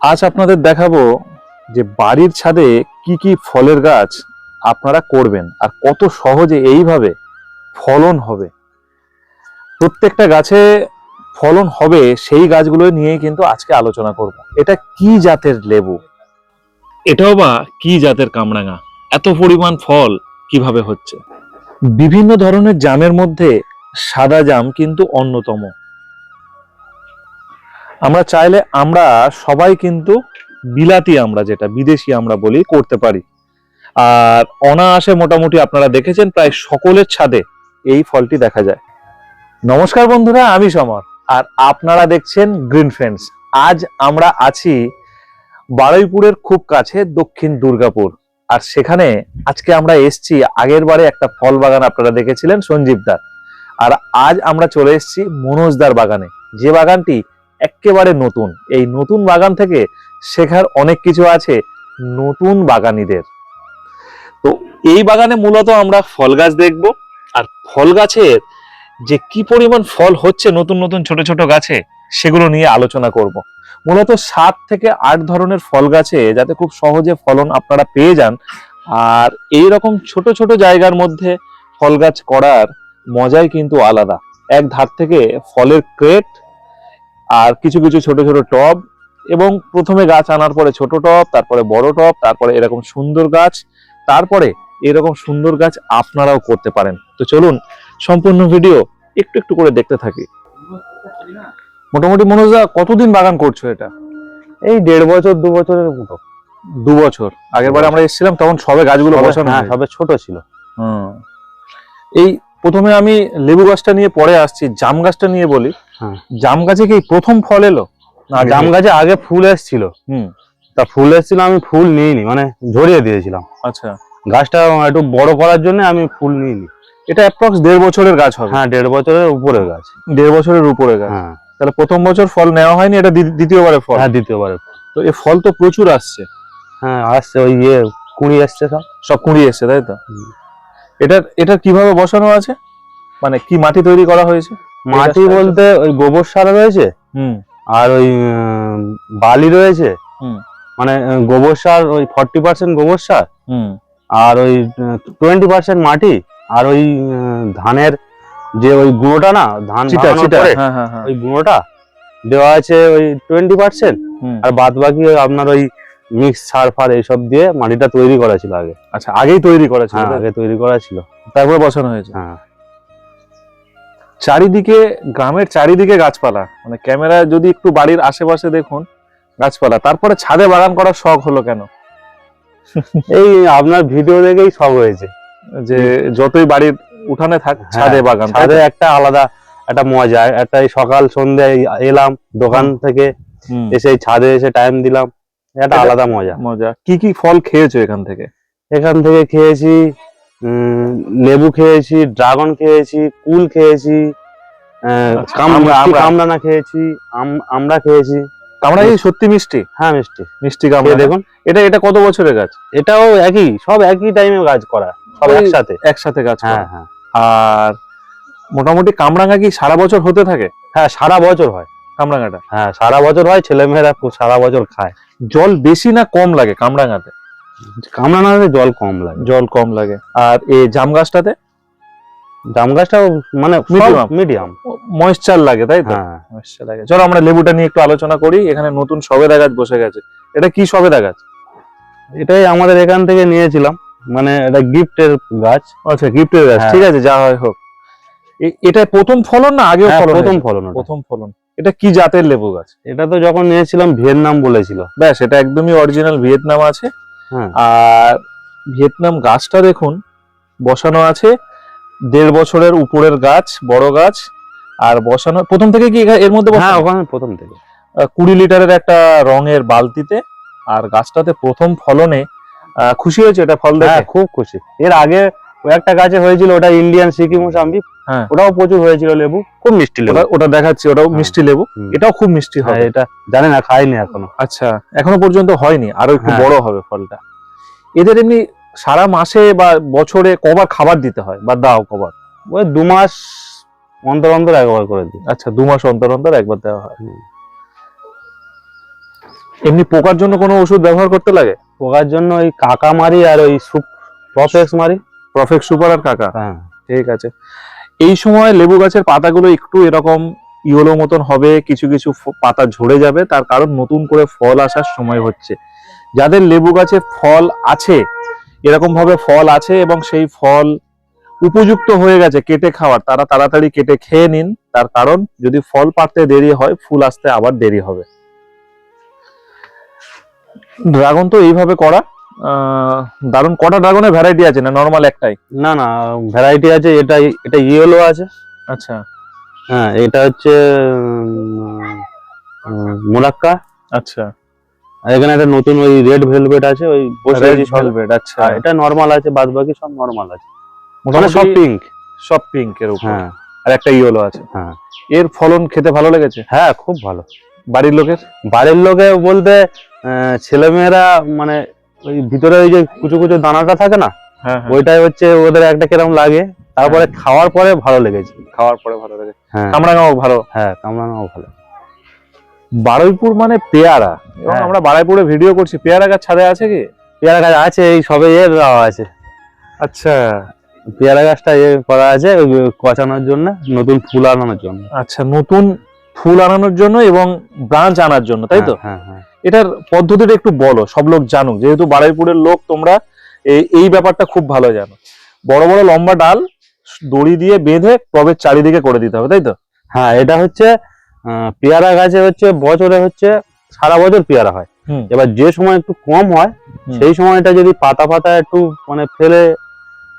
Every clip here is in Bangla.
আজ আপনাদের দেখাবো যে বাড়ির ছাদে কি কি ফলের গাছ আপনারা করবেন আর কত সহজে এইভাবে ফলন হবে। প্রত্যেকটা গাছে ফলন হবে, সেই গাছগুলো নিয়েই কিন্তু আজকে আলোচনা করব। এটা কি জাতের লেবু? এটাও বা কি জাতের কামরাঙা? এত পরিমাণ ফল কীভাবে হচ্ছে? বিভিন্ন ধরনের জামের মধ্যে সাদা জাম কিন্তু অন্যতম। আমরা চাইলে আমরা সবাই কিন্তু বিলাতি আমরা যেটা, বিদেশি আমরা বলি, করতে পারি। আর অনায়াসে মোটামুটি আপনারা দেখেছেন প্রায় সকলের ছাদে এই ফলটি দেখা যায়। নমস্কার বন্ধুরা, আমি সমর। আর আপনারা দেখছেন গ্রিন ফ্রেন্ডস আজ আমরা আছি বারুইপুরের খুব কাছে দক্ষিণ দুর্গাপুর। আর সেখানে আজকে আমরা এসছি, আগের বারে একটা ফল বাগান আপনারা দেখেছিলেন সঞ্জীবদার আর আজ আমরা চলে এসেছি মনোজদার বাগানে। যে বাগানটি একেবারে নতুন। এই নতুন বাগান থেকে শেখার অনেক কিছু আছে নতুন বাগানিদের। তো এই বাগানে মূলত আমরা ফল গাছ দেখব আর ফল গাছের যে কি পরিমাণ ফল হচ্ছে নতুন নতুন ছোট ছোট গাছে সেগুলো নিয়ে আলোচনা করব। মূলত সাত থেকে আট ধরনের ফল গাছে যাতে খুব সহজে ফলন আপনারা পেয়ে যান আর এই রকম ছোট ছোট জায়গার মধ্যে ফল গাছ করার মজাই কিন্তু আলাদা। এক ধার থেকে ফলের ক্রেট আর কিছু কিছু ছোট ছোট টব এবং প্রথমে গাছ আনার পরে ছোট টব তারপরে বড় টব তারপরে এরকম সুন্দর গাছ তারপরে এরকম সুন্দর গাছ আপনারাও করতে পারেন তো চলুন সম্পূর্ণ ভিডিও একটু একটু করে দেখতে থাকি মোটামুটি মনোজা কতদিন বাগান করছ এটা এই দেড় বছর দু বছরের মতো দু বছর আগের বারে আমরা এসেছিলাম তখন সবে গাছগুলো বসানো হ্যাঁ। সবে ছোট ছিল হুম। এই প্রথমে আমি লেবু গাছটা নিয়ে পরে আসছি জাম গাছটা নিয়ে বলি। জাম গাছে কি প্রথম ফল এলো? না জাম গাছে আগে ফুল এসেছিল। হুম। তা ফুল এসেছিল আমি ফুল নিইনি মানে ঝরিয়ে দিয়েছিলাম। আচ্ছা। গাছটা একটু বড় করার জন্য আমি ফুল নিইনি। এটা অ্যাপ্রক্স দেড় বছরের গাছ হবে। হ্যাঁ দেড় বছরের উপরে গাছ। দেড় বছরের উপরে গাছ। হ্যাঁ। তাহলে প্রথম বছর ফল নেওয়া হয়নি এটা দ্বি- দ্বিতীয়বারে ফল। হ্যাঁ দ্বিতীয়বারে তো এই ফল তো প্রচুর আসছে। হ্যাঁ আসছে ওই ইয়ে কুঁড়ি আসছে সব। সব কুঁড়ি এসছে তাই তো? এটা এটা কীভাবে বসানো আছে? মানে কি মাটি তৈরি করা হয়েছে? মাটি বলতে ওই গোবর সার রয়েছে? আর ওই বালি রয়েছে? মানে গোবর সার ওই ফর্টি পার্সেন্ট গোবর সার? আর ওই টোয়েন্টি পার্সেন্ট মাটি? আর ওই ধানের যে ওই গুঁড়োটা না ধান হ্যাঁ হ্যাঁ হ্যাঁ। ওই গুঁড়োটা দেওয়া আছে ওই টোয়েন্টি পার্সেন্ট। আর বাদ বাকি আপনার ওই মিক্স সার ফার এইসব দিয়ে মাটিটা তৈরি করা ছিল আগে। আচ্ছা আগেই তৈরি করা ছিল আগে তৈরি করা ছিল। তারপরে বসানো হয়েছে। হ্যাঁ। চারিদিকে গ্রামের চারিদিকে গাছপালা। মানে ক্যামেরা যদি একটু বাড়ির আশেপাশে দেখুন গাছপালা। তারপরে ছাদে বাগান করার শখ হলো কেন? এই আপনার ভিডিও দেখেই সব হয়েছে। যে যতই বাড়ির উঠানে থাক হ্যাঁ, ছাদে বাগান ছাদে একটা আলাদা একটা মজা। একটা সকাল সন্ধ্যে এলাম দোকান থেকে এসে ছাদে এসে টাইম দিলাম। একটা আলাদা মজা। মজা। কি কি ফল খেয়েছো এখান থেকে? এখান থেকে খেয়েছি লেবু খেয়েছি ড্রাগন খেয়েছি কুল খেয়েছি আচ্ছা, কামরানা খেয়েছি আম- আমরা খেয়েছি। আমরা কি সত্যি মিষ্টি? হ্যাঁ মিষ্টি। মিষ্টি কামড়া দেখুন। এটা এটা কত বছরের গাছ? এটাও একই সব একই টাইমে কাজ করা সব একসাথে। একসাথে গাছ হ্যাঁ হ্যাঁ। আর মোটামুটি কামরাঙা কি সারা বছর হতে থাকে? হ্যাঁ সারা বছর হয়। কামরাঙাটা? হ্যাঁ সারা বছর হয় ছেলেমেয়েরা সারা বছর খায়। জল বেশি না কম লাগে কামরাঙাতে? কামরানাতে জল কম লাগে। জল কম লাগে। আর এই জাম গাছটাতে? জাম গাছটা মানে. মিডিয়াম ময়েশ্চার লাগে তাই তো? হ্যাঁ। ময়েশ্চার লাগে। চলো আমরা লেবুটা নিয়ে একটু আলোচনা করি। এখানে নতুন সবেদা গাছ বসে গেছে। এটা কি সবেদা গাছ? এটাই আমাদের এখান থেকে নিয়েছিলাম। মানে এটা গিফটের গাছ। আচ্ছা গিফটের গাছ। হ্যাঁ। ঠিক আছে যা হয় হোক। এটা প্রথম ফলন না আগেও হ্যাঁ, ফলন প্রথম ফলন। প্রথম ফলন। এটা কি জাতের লেবু গাছ? এটা তো যখন নিয়েছিলাম ভিয়েতনাম বলেছিল। ব্যাস এটা একদমই অরিজিনাল ভিয়েতনাম আছে। হ্যাঁ আর ভিয়েতনাম গাছটা দেখুন বসানো আছে দেড় বছরের উপরের গাছ বড় গাছ আর বসানো প্রথম থেকে কি এর মধ্যে হ্যাঁ ওখানে প্রথম থেকে। কুড়ি লিটারের একটা রঙের বালতিতে আর গাছটাতে প্রথম ফলনে আহ, খুশি হয়েছে এটা ফল হ্যাঁ দেখে খুব খুশি। এর আগে একটা গাছে হয়েছিল ওটা ইন্ডিয়ান সিকিম মোসাম্বি হ্যাঁ। ওটাও প্রচুর হয়েছিল লেবু। খুব মিষ্টি লেবু। ওটা দেখাচ্ছি ওটাও হ্যাঁ। মিষ্টি লেবু। এটাও খুব মিষ্টি হয় এটা জানি না খাইনি এখনও। আচ্ছা এখনও পর্যন্ত হয়নি। আরও একটু হ্যাঁ। বড় হবে ফলটা। এদের এমনি সারা মাসে বা বছরে কবার খাবার দিতে হয় বা দাও কবার? ওই দু মাস অন্তর অন্তর একবার করে দিই। আচ্ছা দু মাস অন্তর অন্তর একবার দেওয়া হয়। এমনি পোকার জন্য কোনো ওষুধ ব্যবহার করতে লাগে? পোকার জন্য ওই কাকা মারি আর ওই সুপ প্রফেক্স মারি। প্রফেক্ট সুপার আর কাকা? হ্যাঁ। ঠিক আছে। এই সময় লেবু গাছের পাতাগুলো একটু এরকম ইয়েলো মতন হবে, কিছু কিছু পাতা ঝরে যাবে, তার কারণ নতুন করে ফল আসার সময় হচ্ছে। যাদের লেবু গাছে ফল আছে এরকম ভাবে ফল আছে এবং সেই ফল উপযুক্ত হয়ে গেছে কেটে খাওয়ার, তারা তাড়াতাড়ি কেটে খেয়ে নিন। তার কারণ যদি ফল পাড়তে দেরি হয়, ফুল আসতে আবার দেরি হবে। ড্রাগন তো এইভাবে করা আহ, দারুণ কটা ড্রাগনের ভ্যারাইটি আছে না নর্মাল একটাই? না না ভ্যারাইটি আছে এটা এটা ইয়েলো আছে। আচ্ছা। হ্যাঁ এটা হচ্ছে উম, আচ্ছা। আর এখানে একটা নতুন ওই রেড ভেলভেট আছে ওই রেড ভেলভেট আচ্ছা। এটা নর্মাল আছে বাদ বাকি সব নর্মাল আছে। মানে মোটামুটি সব পিঙ্ক সব পিঙ্কের উপর। হ্যাঁ। আর একটা ইয়েলো আছে। হ্যাঁ। এর ফলন খেতে ভালো লেগেছে? হ্যাঁ খুব ভালো। বাড়ির লোকের? বাড়ির লোকে বলতে ছেলেমেয়েরা মানে ওই ভিতরে ওই যে কুচু কুচু দানাটা থাকে না হ্যাঁ হ্যাঁ। ওইটাই হচ্ছে ওদের একটা কিরম লাগে। তারপরে খাওয়ার পরে ভালো লেগেছে। খাওয়ার পরে ভালো লাগে হ্যাঁ। কামরাঙাও ভালো। হ্যাঁ কামড়ানো ভালো। বারুইপুর মানে পেয়ারা। এবং হ্যাঁ। আমরা বারুইপুরে ভিডিও করছি পেয়ারা গাছ ছাদে আছে কি? পেয়ারা গাছ আছে এই সবে এর দেওয়া আছে। আচ্ছা। পেয়ারা গাছটা এ করা আছে কচানোর জন্য নতুন ফুল আনানোর জন্য। আচ্ছা নতুন ফুল আনানোর জন্য এবং ব্রাঞ্চ আনার জন্য তাই তো? হ্যাঁ হ্যাঁ। এটার পদ্ধতিটা একটু বলো সব লোক জানুক। যেহেতু বারুইপুরের লোক তোমরা এই ব্যাপারটা খুব ভালো জানো। বড় বড় লম্বা ডাল দড়ি দিয়ে বেঁধে টবের চারিদিকে করে দিতে হবে তাই তো? হ্যাঁ এটা হচ্ছে পেয়ারা গাছে হচ্ছে বছরে হচ্ছে সারা বছর পেয়ারা হয়। এবার যে সময় একটু কম হয়। সেই সময়টা যদি পাতা পাতা একটু মানে ফেলে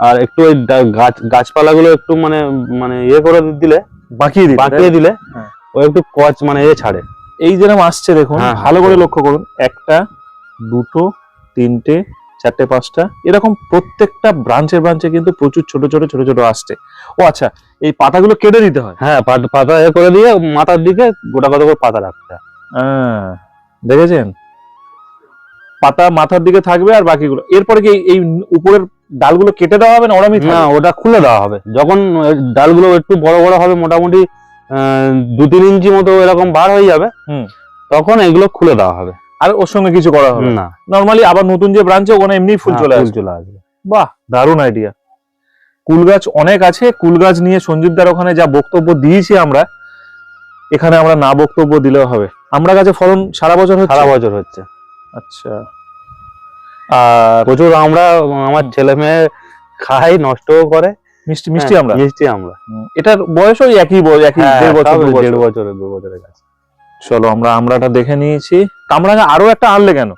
আর একটু ওই গাছ গাছপালাগুলো একটু মানে মানে ইয়ে করে দিলে বাকিয়ে দিতে বাঁকিয়ে দিলে হ্যাঁ। ও একটু কচ মানে এ ছাড়ে। এই যেরকম আসছে দেখুন হ্যাঁ, ভালো হ্যাঁ। করে লক্ষ্য করুন একটা দুটো তিনটে চারটে পাঁচটা এরকম প্রত্যেকটা ব্রাঞ্চে ব্রাঞ্চে কিন্তু প্রচুর ছোট ছোট ছোট ছোট আসছে। ও আচ্ছা এই পাতাগুলো কেটে দিতে হয়? হ্যাঁ পাত- এ করে দিয়ে মাথার দিকে গোটা কত করে পাতা রাখতে হয়। দেখেছেন? পাতা মাথার দিকে থাকবে আর বাকিগুলো। এরপরে কি এই- উপরের ডালগুলো কেটে দেওয়া হবে না ওরামই না ওটা খুলে দেওয়া হবে। যখন ডালগুলো একটু বড় বড় হবে মোটামুটি দু তিন ইঞ্চি মতো এরকম বার হয়ে যাবে হুম। তখন এগুলো খুলে দেওয়া হবে। আর ওর সঙ্গে কিছু করা হবে না। নর্মালি আবার নতুন যে ব্রাঞ্চে ওখানে এমনি ফুল চলে আসবে। চলে আসবে। বাহ দারুণ আইডিয়া কুল গাছ অনেক আছে কুল গাছ নিয়ে সঞ্জীবদার ওখানে যা বক্তব্য দিয়েছি আমরা এখানে আমরা না বক্তব্য দিলেও হবে। আমরা গাছে ফলন সারা বছর হচ্ছে? সারা বছর হচ্ছে। আচ্ছা। আর প্রচুর আমরা আমার ছেলে মেয়ে খাই নষ্টও করে মিষ্টি মিষ্টি হ্যাঁ, আমরা? মিষ্টি আমরা। এটার বয়স ওই একই বয়স একই হ্যাঁ, দেড় বছর। দেড় বছরের দু বছরের গাছ চলো আমরা আমরাটা দেখে নিয়েছি। কামরাঙা আরও একটা আনলে কেন?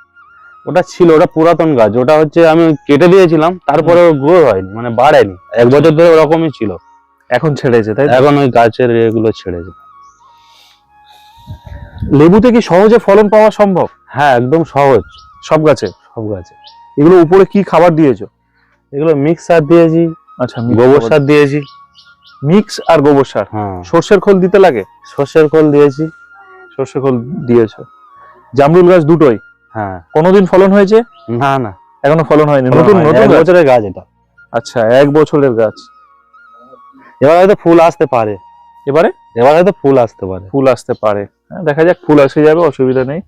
ওটা ছিল ওটা পুরাতন গাছ। ওটা হচ্ছে আমি কেটে দিয়েছিলাম তারপরে গ্রো হয়নি মানে বাড়েনি। এক বছর ধরে ওরকমই ছিল। এখন ছেড়েছে তাই এখন ওই গাছের এগুলো ছেড়েছে। লেবুতে কি সহজে ফলন পাওয়া সম্ভব? হ্যাঁ একদম সহজ। সব গাছে? সব গাছে। এগুলো উপরে কি খাবার দিয়েছ? এগুলো মিক্সার দিয়েছি আচ্ছা গোবর সার দিয়েছি। মিক্স আর গোবর সার? হ্যাঁ। সর্ষের খোল দিতে লাগে? সর্ষের খোল দিয়েছি। সর্ষের খোল দিয়েছ। জামরুল গাছ দুটোই? হ্যাঁ। কোনোদিন ফলন হয়েছে? না না। এখনও ফলন হয়নি। নতুন নতুন? বছরের গাছ এটা। আচ্ছা এক বছরের গাছ। এবার হয়তো ফুল আসতে পারে। এবারে? এবার হয়তো ফুল আসতে পারে। ফুল আসতে পারে। হ্যাঁ, দেখা যাক ফুল আসে যাবে অসুবিধা নেই।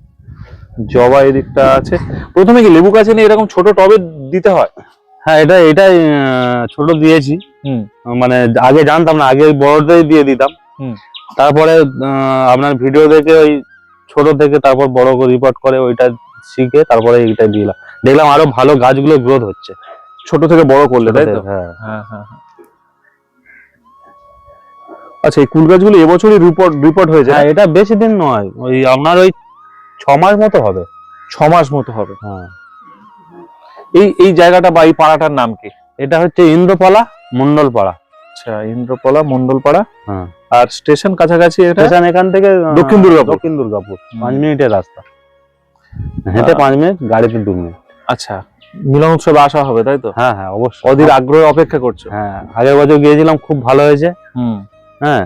জবা এদিকটা আছে। প্রথমে কি লেবু গাছে নিয়ে এরকম ছোট টবে দিতে হয়? হ্যাঁ এটা এটাই ছোট দিয়েছি। মানে আগে জানতাম না আগে বড়টাই দিয়ে দিতাম। হুম। তারপরে আপনার ভিডিও দেখে ওই ছোট থেকে তারপর বড় করে রিপোর্ট করে ওইটা শিখে তারপরে এইটা দিলাম। দেখলাম আরও ভালো গাছগুলো গ্রোথ হচ্ছে। ছোট থেকে বড় করলে তাই তো? হ্যাঁ। হ্যাঁ হ্যাঁ হ্যাঁ। আচ্ছা এই কুল গাছগুলো এবছরই রিপোর্ট রিপোর্ট হয়েছে হ্যাঁ এটা বেশি দিন নয়। ওই আপনার ওই ছ মাস মতো হবে। ছ মাস মতো হবে। হ্যাঁ। এই এই জায়গাটা বা এই পাড়াটার নাম কি? এটা হচ্ছে ইন্দ্রপালা মন্ডলপাড়া। আচ্ছা ইন্দ্রপাড়া মন্ডলপাড়া। হ্যাঁ। আর স্টেশন কাছাকাছি এটা? স্টেশন এখান থেকে দক্ষিণ দুর্গাপুর। দক্ষিণ দুর্গাপুর পাঁচ মিনিটের রাস্তা। হেঁটে পাঁচ মিনিট গাড়িতে দু মিনিট। আচ্ছা মিলন উৎসবে আসা হবে তাই তো? হ্যাঁ হ্যাঁ অবশ্যই। অধীর আগ্রহে অপেক্ষা করছ? হ্যাঁ আগের বছর গিয়েছিলাম খুব ভালো হয়েছে। হুম। হ্যাঁ।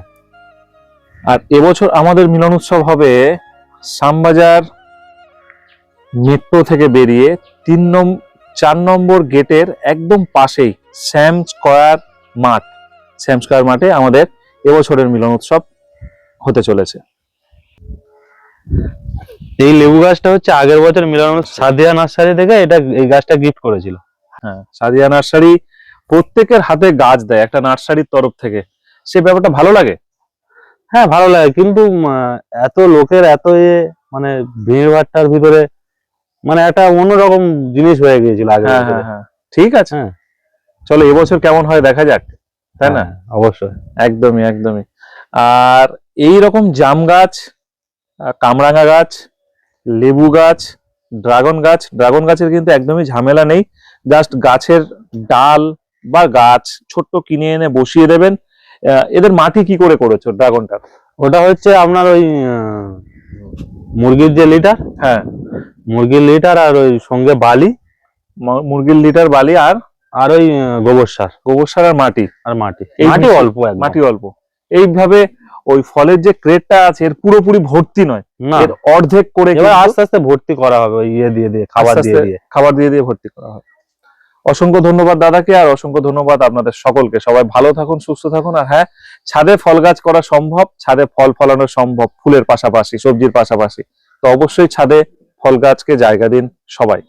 আর এবছর আমাদের মিলন উৎসব হবে শ্যামবাজার মেট্রো থেকে বেরিয়ে তিন নম চার নম্বর গেটের একদম পাশেই স্যাম স্কয়ার মাঠ। স্যাম স্কয়ার মাঠে আমাদের এবছরের মিলন উৎসব হতে চলেছে। এই লেবু গাছটা হচ্ছে আগের বছর মিলন সাদিয়া নার্সারি থেকে এটা এই গাছটা গিফট করেছিল। হ্যাঁ সাদিয়া নার্সারি প্রত্যেকের হাতে গাছ দেয় একটা নার্সারির তরফ থেকে। সে ব্যাপারটা ভালো লাগে? হ্যাঁ ভালো লাগে। কিন্তু এত লোকের এত এ মানে ভিড় ভাট্টার ভিতরে মানে একটা অন্যরকম জিনিস হয়ে গিয়েছিল আগে হ্যাঁ হ্যাঁ হ্যাঁ। ঠিক আছে। চলো এবছর কেমন হয় দেখা যাক তাই না? অবশ্যই। একদমই একদমই। আর এই রকম জাম গাছ কামরাঙা গাছ লেবু গাছ ড্রাগন গাছ ড্রাগন গাছের কিন্তু একদমই ঝামেলা নেই। জাস্ট গাছের ডাল বা গাছ ছোট্ট কিনে এনে বসিয়ে দেবেন। এদের মাটি কি করে করেছ ড্রাগনটা ওটা হচ্ছে আপনার ওই মুরগির যে লিটার হ্যাঁ। মুরগির লিটার আর ওই সঙ্গে বালি মুরগির লিটার বালি আর আর ওই গোবর সার। গোবর সার আর মাটি। আর মাটি। মাটি অল্প মাটি অল্প। এইভাবে ওই ফলের যে ক্রেটটা আছে এর পুরোপুরি ভর্তি নয়। না। এর অর্ধেক করে এবার আস্তে আস্তে ভর্তি করা হবে ওই ইয়ে দিয়ে দিয়ে খাবার দিয়ে দিয়ে। খাবার দিয়ে দিয়ে ভর্তি করা হবে। অসংখ্য ধন্যবাদ দাদাকে আর অসংখ্য ধন্যবাদ আপনাদের সকলকে। সবাই ভালো থাকুন সুস্থ থাকুন আর হ্যাঁ ছাদে ফল গাছ করা সম্ভব ছাদে ফল ফলানো সম্ভব ফুলের পাশাপাশি সবজির পাশাপাশি। তো অবশ্যই ছাদে ফল গাছকে জায়গা দিন সবাই।